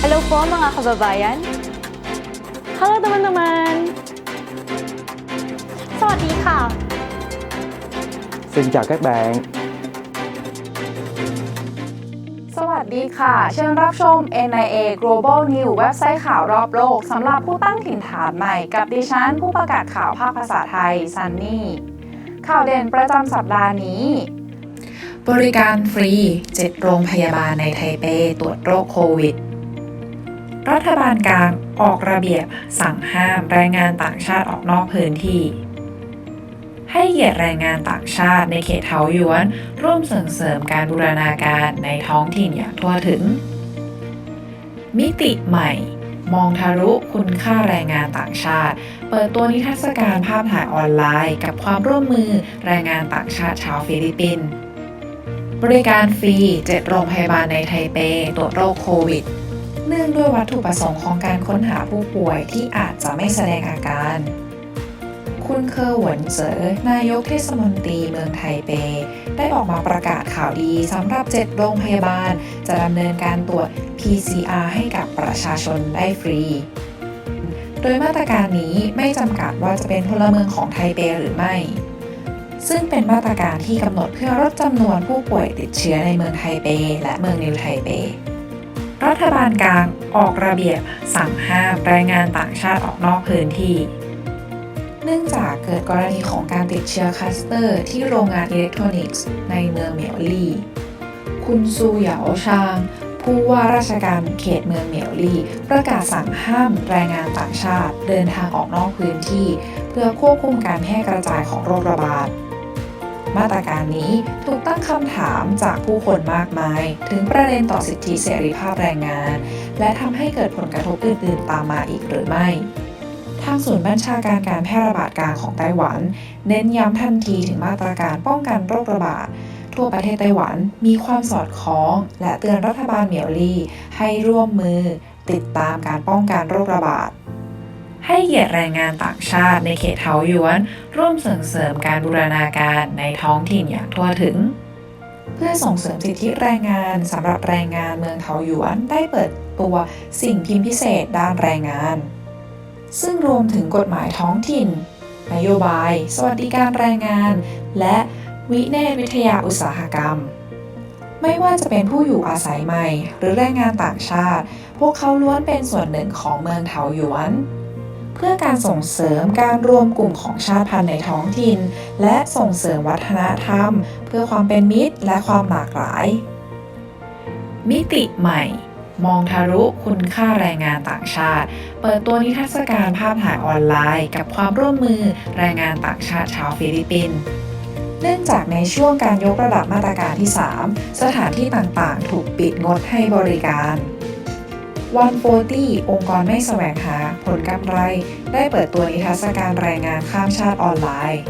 Hello po mga kababayan. Hello teman-teman. สวัสดีค่ะ Xin chào các bạn สวัสดีค่ะ เชิญรับชม NIA Global News เว็บไซต์ข่าวรอบโลกสำหรับผู้ตั้งถิ่นฐานใหม่กับดิฉันผู้ประกาศข่าวภาคภาษาไทย ซันนี่ ข่าวเด่นประจำสัปดาห์นี้ บริการฟรี 7 โรงพยาบาลในไทเปตรวจโรคโควิด รัฐบาลกลางออกระเบียบสั่งห้ามแรงงานต่างชาติออกนอกพื้นที่ ให้เกียรติแรงงานต่างชาติในเขตเทาหยวน ร่วมส่งเสริมการบูรณาการในท้องถิ่นอย่างทั่วถึง มิติใหม่ มองทะลุคุณค่าแรงงานต่างชาติ เปิดตัวนิทรรศการภาพถ่ายออนไลน์ กับความร่วมมือแรงงานต่างชาติชาวฟิลิปปินส์บริการฟรี 7 โรงพยาบาลในไทเปตรวจโรคโควิด เนื่องด้วยวัตถุประสงค์ของการค้นหาผู้ป่วยที่อาจจะไม่แสดงอาการ คุณเคอร์หวนเจอนายกเทศมนตรีเมืองไทเป ได้ออกมาประกาศข่าวดีสำหรับ 7 โรงพยาบาล จะดำเนินการตรวจ PCR ให้กับประชาชนได้ฟรี โดยมาตรการนี้ไม่จำกัดว่าจะเป็นพลเมืองของไทเปหรือไม่ซึ่งเป็นมาตรการที่กำหนดเพื่อลดจำนวนผู้ป่วยติดเชื้อในเมืองไทเป และเมืองนิวไทเป รัฐบาลกลางออกระเบียบสั่งห้ามแรงงานต่างชาติออกนอกพื้นที่ เนื่องจากเกิดกรณีของการติดเชื้อคัสเตอร์ที่โรงงานอิเล็กทรอนิกส์ในเมืองเหมียวลี่ คุณซูเหยาชางผู้ว่าราชการเขตเมืองเหมียวลี่ ประกาศสั่งห้ามแรงงานต่างชาติ เดินทางออกนอกพื้นที่ เพื่อควบคุมการแพร่กระจายของโรคระบาด มาตรการนี้ถูกตั้งคำถามจากผู้คนมากมาย ถึงประเด็นต่อสิทธิเสรีภาพแรงงาน และทำให้เกิดผลกระทบอื่น ๆ ตามมาอีกหรือไม่ทางศูนย์บัญชาการการแพร่ระบาดกลางของไต้หวัน เน้นย้ำทันทีถึงมาตรการป้องกันโรคระบาด ทั่วประเทศไต้หวันมีความสอดคล้อง และเตือนรัฐบาลเหมียวลี่ ให้ร่วมมือ ติดตามการป้องกันโรคระบาด ให้เกียรติแรงงานต่างชาติในเขตเทาหยวน ร่วมส่งเสริมการบูรณาการในท้องถิ่นอย่างทั่วถึง เพื่อส่งเสริมสิทธิแรงงานสำหรับแรงงานเมืองเทาหยวนได้เปิดตัวสิ่งพิมพ์พิเศษด้านแรงงาน ซึ่งรวมถึงกฎหมายท้องถิ่น นโยบาย สวัสดิการแรงงาน และวิเนศวิทยาอุตสาหกรรมไม่ว่าจะเป็นผู้อยู่อาศัยใหม่ หรือแรงงานต่างชาติ พวกเขาล้วนเป็นส่วนหนึ่งของเมืองเถาหยวน เพื่อการส่งเสริมการรวมกลุ่มของชาติพันธุ์ในท้องถิ่น และส่งเสริมวัฒนธรรม เพื่อความเป็นมิตรและความหลากหลาย มิติใหม่ มองทะลุคุณค่าแรงงานต่างชาติ เปิดตัวนิทรรศการภาพถ่ายออนไลน์ กับความร่วมมือแรงงานต่างชาติชาวฟิลิปปินส์เนื่องจากในช่วงการยกระดับมาตรการที่ 3 สถานที่ต่างๆ ถูกปิดงดให้บริการ วันโฟตี้องค์กรไม่แสวงหาผลกำไร ได้เปิดตัวนิทรรศการแรงงานข้ามชาติออนไลน์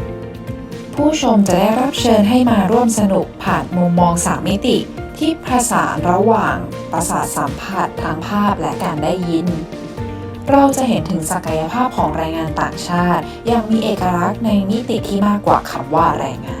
ผู้ชมจะได้รับเชิญให้มาร่วมสนุกผ่านมุมมอง3มิติ ที่ผสานระหว่างประสาทสัมผัสทางภาพและการได้ยิน เราจะเห็นถึงศักยภาพของแรงงานต่างชาติอย่างมีเอกลักษณ์ในมิติที่มากกว่าคำว่าแรงงาน